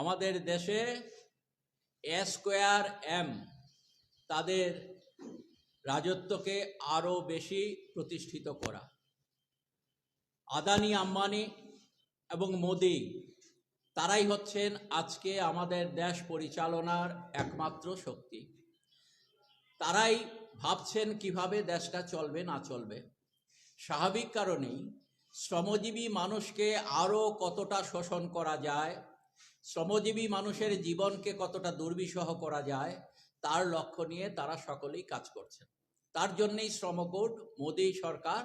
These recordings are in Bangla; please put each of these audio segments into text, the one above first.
আমাদের দেশে স্কোয়ার এম তাদের রাজত্বকে আরও বেশি প্রতিষ্ঠিত করা। আদানি, আম্বানি এবং মোদি তারাই হচ্ছেন আজকে আমাদের দেশ পরিচালনার একমাত্র শক্তি। তারাই ভাবছেন কীভাবে দেশটা চলবে, না চলবে। স্বাভাবিক কারণেই শ্রমজীবী মানুষকে আরও কতটা শোষণ করা যায় শ্রমজীবী মানুষের জীবনকে কতটা দুর্বিষহ করা যায়, তার লক্ষ্য নিয়ে তারা সকলেই কাজ করছেন। তার জন্যই শ্রমকোড মোদী সরকার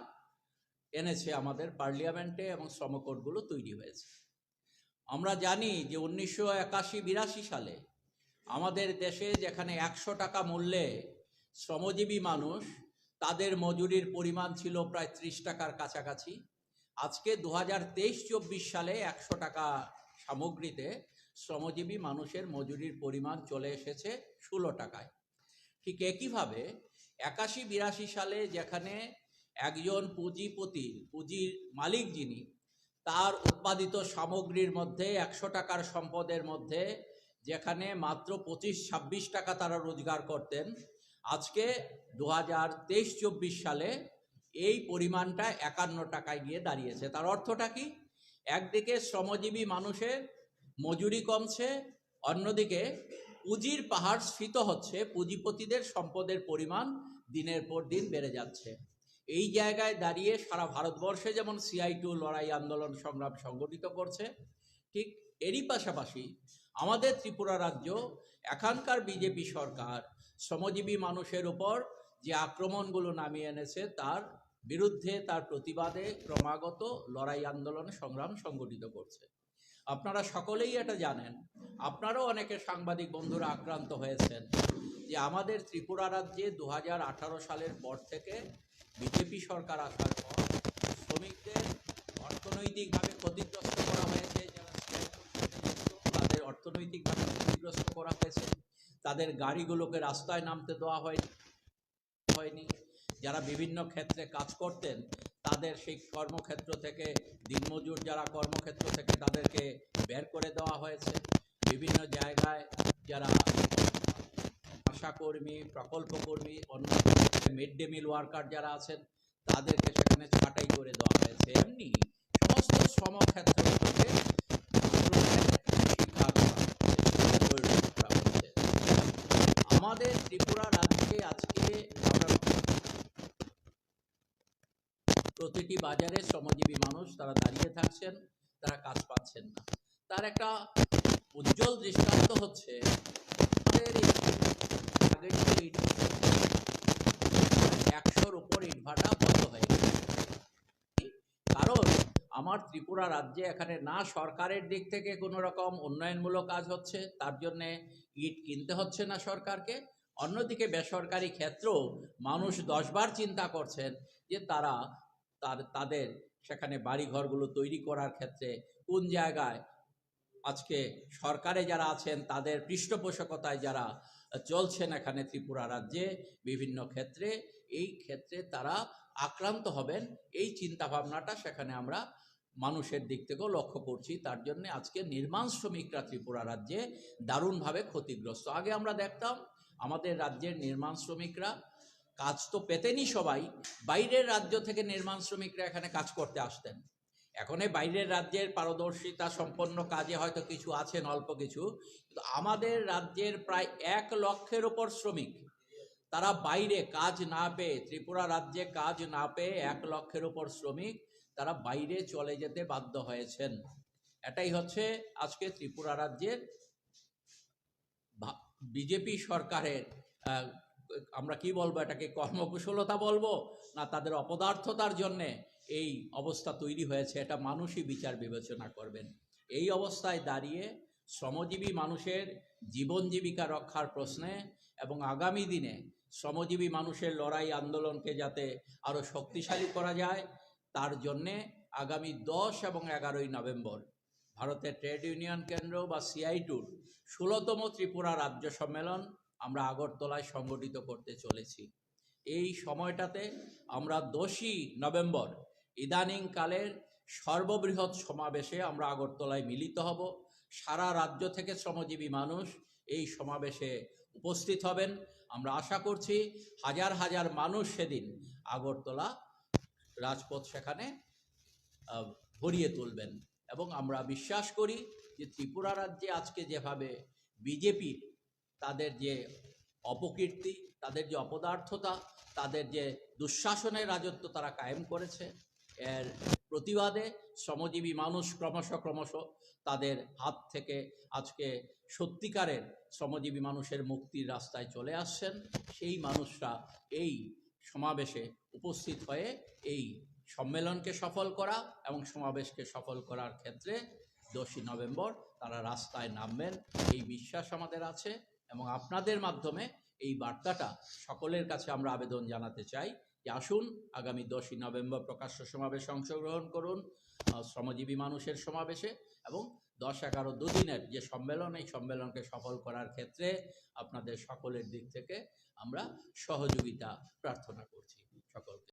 এনেছে আমাদের পার্লিয়ামেন্টে এবং শ্রমকোডগুলো তৈরি হয়েছে। আমরা জানি যে উনিশশো একাশি বিরাশি সালে আমাদের দেশে যেখানে একশো টাকা মূল্যে শ্রমজীবী মানুষ, তাদের মজুরির পরিমাণ ছিল প্রায় ত্রিশ টাকার কাছাকাছি। আজকে দু হাজার তেইশ চব্বিশ সালে একশো টাকা সামগ্রীতে শ্রমজীবী মানুষের মজুরির পরিমাণ চলে এসেছে ষোলো টাকায়। ঠিক একইভাবে একাশি বিরাশি সালে যেখানে একজন পুঁজিপতি, পুঁজির মালিক যিনি, তার উৎপাদিত সামগ্রীর মধ্যে একশো টাকার সম্পদের মধ্যে যেখানে মাত্র পঁচিশ, ছাব্বিশ টাকা তারা রোজগার করতেন, আজকে দু হাজার তেইশ, চব্বিশ সালে এই পরিমাণটা একান্ন টাকায় গিয়ে দাঁড়িয়েছে। তার অর্থটা কি? একদিকে শ্রমজীবী মানুষের মজুরি কমছে, অন্যদিকে পুঁজির পাহাড় স্ফীত হচ্ছে, পুঁজিপতিদের সম্পদের পরিমাণ দিনের পর দিন বেড়ে যাচ্ছে। এই জায়গায় দাঁড়িয়ে সারা ভারতবর্ষে যেমন সিআই টু লড়াই আন্দোলন সংগ্রাম সংগঠিত করছে, ঠিক এরই পাশাপাশি আমাদের ত্রিপুরা রাজ্য, এখানকার বিজেপি সরকার, শ্রমজীবী মানুষের উপর যে আক্রমণগুলো নামিয়ে এনেছে, তার বিরুদ্ধে তার প্রতিবাদে ক্রমাগত লড়াই আন্দোলন সংগ্রাম সংগঠিত করছে। আপনারা সকলেই এটা জানেন। আপনারাও অনেকে সাংবাদিক বন্ধুরা আক্রান্ত হয়েছেন যে আমাদের ত্রিপুরা রাজ্যে দু হাজার আঠারো সালের পর থেকে বিজেপি সরকার আসার পর শ্রমিকদের অর্থনৈতিকভাবে ক্ষতিগ্রস্ত করা হয়েছে তাদের অর্থনৈতিকভাবে ক্ষতিগ্রস্ত করা হয়েছে, তাদের গাড়িগুলোকে রাস্তায় নামতে দেওয়া হয়নি হয়নি। যারা বিভিন্ন ক্ষেত্রে কাজ করতেন, তাদের সেই কর্মক্ষেত্র থেকে, দিনমজুর যারা কর্মক্ষেত্র থেকে তাদেরকে বের করে দেওয়া হয়েছে। বিভিন্ন জায়গায় যারা আশাকর্মী, প্রকল্পকর্মী, অন্য মিড ডে মিল ওয়ার্কার যারা আছেন, তাদেরকে সেখানে ছাঁটাই করে দেওয়া হয়েছে। এমনি সমস্ত শ্রমক্ষেত্রগুলোকে আমাদের ত্রিপুরা রাজ্যে আজকে আমরা প্রতিটি বাজারে শ্রমজীবী মানুষ তারা দাঁড়িয়ে থাকছেন, তারা কাজ পাচ্ছেন না। তার একটা উজ্জ্বল দৃষ্টান্ত হচ্ছে একশোর উপর ইটভাটা বন্ধ হয়ে কারণ আমার ত্রিপুরা রাজ্যে এখানে না সরকারের দিক থেকে কোনো রকম উন্নয়নমূলক কাজ হচ্ছে, তার জন্যে ইট কিনতে হচ্ছে না সরকারকে। অন্যদিকে বেসরকারি ক্ষেত্রেও মানুষ দশবার চিন্তা করছেন যে তার তাদের সেখানে বাড়িঘরগুলো তৈরি করার ক্ষেত্রে কোন জায়গায় আজকে সরকারে যারা আছেন, তাদের পৃষ্ঠপোষকতায় যারা চলছেন এখানে ত্রিপুরা রাজ্যে, বিভিন্ন ক্ষেত্রে, এই ক্ষেত্রে তারা আক্রান্ত হবেন। এই চিন্তা ভাবনাটা সেখানে আমরা মানুষের দিক থেকেও লক্ষ্য করছি। তার জন্য আজকে নির্মাণ শ্রমিকরা ত্রিপুরা রাজ্যে দারুণভাবে ক্ষতিগ্রস্ত। আগে আমরা দেখতাম, আমাদের রাজ্যের নির্মাণ শ্রমিকরা কাজ তো পেতেনই সবাই। বাইরের রাজ্য থেকে নির্মাণ শ্রমিকরা এখানে কাজ করতে আসতেন। এখন এই বাইরের রাজ্যের পারদর্শিতা সম্পন্ন কাজে হয়তো কিছু আছেন অল্প কিছু, কিন্তু আমাদের রাজ্যের প্রায় এক লক্ষের ওপর শ্রমিক। তারা বাইরে কাজ না পেয়ে, ত্রিপুরা রাজ্যে কাজ না পেয়ে এক লক্ষের ওপর শ্রমিক, তারা বাইরে চলে যেতে বাধ্য হয়েছেন। এটাই হচ্ছে আজকে ত্রিপুরা রাজ্যের বিজেপি সরকারের আমরা কি বলব? এটাকে কর্মকুশলতা বলব? না, তাদের অপদার্থতার জন্যে এই অবস্থা তৈরি হয়েছে, এটা মানুষই বিচার বিবেচনা করবেন। এই অবস্থায় দাঁড়িয়ে শ্রমজীবী মানুষের জীবন জীবিকা রক্ষার প্রশ্নে এবং আগামী দিনে শ্রমজীবী মানুষের লড়াই আন্দোলনকে যাতে আরও শক্তিশালী করা যায়, তার জন্যে আগামী দশ এবং এগারোই নভেম্বর ভারতের ট্রেড ইউনিয়ন কেন্দ্র বা সিআই টুর ষোলোতম ত্রিপুরা রাজ্য সম্মেলন আমরা আগরতলায় সংগঠিত করতে চলেছি। এই সময়টাতে আমরা দোষী নভেম্বর ইদানিংকালের সর্ববৃহৎ সমাবেশে আমরা আগরতলায় মিলিত হব। সারা রাজ্য থেকে শ্রমজীবী মানুষ এই সমাবেশে উপস্থিত হবেন। আমরা আশা করছি হাজার হাজার মানুষ সেদিন আগরতলা রাজপথ সেখানে ভরিয়ে তুলবেন। এবং আমরা বিশ্বাস করি যে ত্রিপুরা রাজ্যে আজকে যেভাবে বিজেপির তাদের যে অপকীর্তি, তাদের যে অপদার্থতা, তাদের যে দুঃশাসনের রাজত্ব তারা কায়েম করেছে। এর প্রতিবাদে শ্রমজীবী মানুষ ক্রমশ ক্রমশ তাদের হাত থেকে আজকে সত্যিকারের শ্রমজীবী মানুষের মুক্তির রাস্তায় চলে আসছেন। সেই মানুষরা এই সমাবেশে উপস্থিত হয়ে এই সম্মেলনকে সফল করা এবং সমাবেশকে সফল করার ক্ষেত্রে দশই নভেম্বর তারা রাস্তায় নামবেন। এই বিশ্বাস আমাদের আছে। এবং আপনাদের মাধ্যমে এই বার্তাটা সকলের কাছে আমরা আবেদন জানাতে চাই যে আসুন, আগামী দশই নভেম্বর প্রকাশ্য সমাবেশে অংশগ্রহণ করুন শ্রমজীবী মানুষের সমাবেশে এবং দশ এগারো দুদিনের যে সম্মেলন, এই সম্মেলনকে সফল করার ক্ষেত্রে আপনাদের সকলের দিক থেকে আমরা সহযোগিতা প্রার্থনা করছি সকলকে।